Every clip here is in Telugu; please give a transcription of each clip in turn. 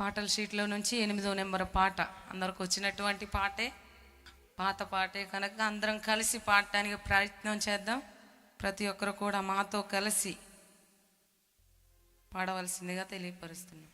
పాటల షీట్లో నుంచి ఎనిమిదో నెంబర్ పాట. అందరికి వచ్చినటువంటి పాటే. పాత పాటే కనుక అందరం కలిసి పాడటానికి ప్రయత్నం చేద్దాం. ప్రతి ఒక్కరు కూడా మాతో కలిసి పాడవలసిందిగా తెలియపరుస్తున్నాం.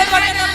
Dale,